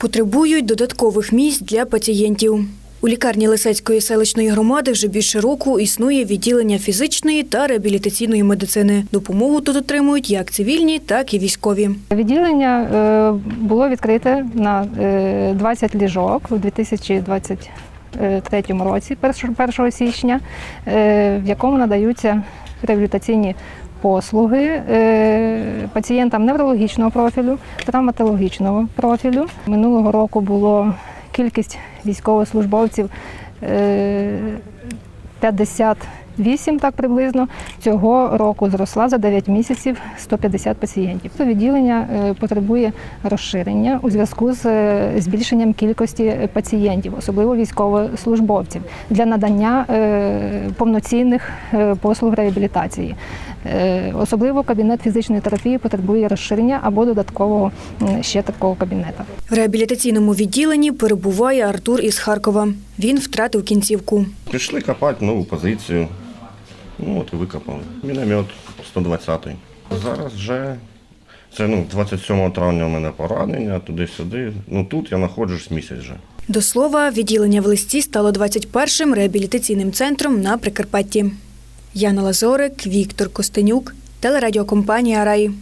Потребують додаткових місць для пацієнтів. У лікарні Лисецької селищної громади вже більше року існує відділення фізичної та реабілітаційної медицини. Допомогу тут отримують як цивільні, так і військові. Відділення е, було відкрите на е, 20 ліжок у 2023 році, 1 1 січня, е, в якому надаються реабілітаційні послуги е, пацієнтам неврологічного профілю, травматологічного профілю. Минулого року було кількість військовослужбовців е, 50 8 так приблизно цього року зросла за 9 місяців 150 пацієнтів. То відділення е, потребує розширення у зв'язку з е, збільшенням кількості пацієнтів, особливо військовослужбовців, для надання е, повноцінних послуг реабілітації. Особливо кабінет фізичної терапії потребує розширення або додаткового ще такого кабінета. В реабілітаційному відділенні перебуває Артур із Харкова. Він втратив кінцівку. Пішли копати нову позицію. Ну от і викопали. Міномет 120-й. Зараз вже це ну, 27 травня у мене поранення, туди-сюди. Ну тут я знаходжусь місяць вже. До слова, відділення в листі стало 21-м реабілітаційним центром на Прикарпатті. Яна Лазорик, Віктор Костенюк, телерадіокомпанія Раї.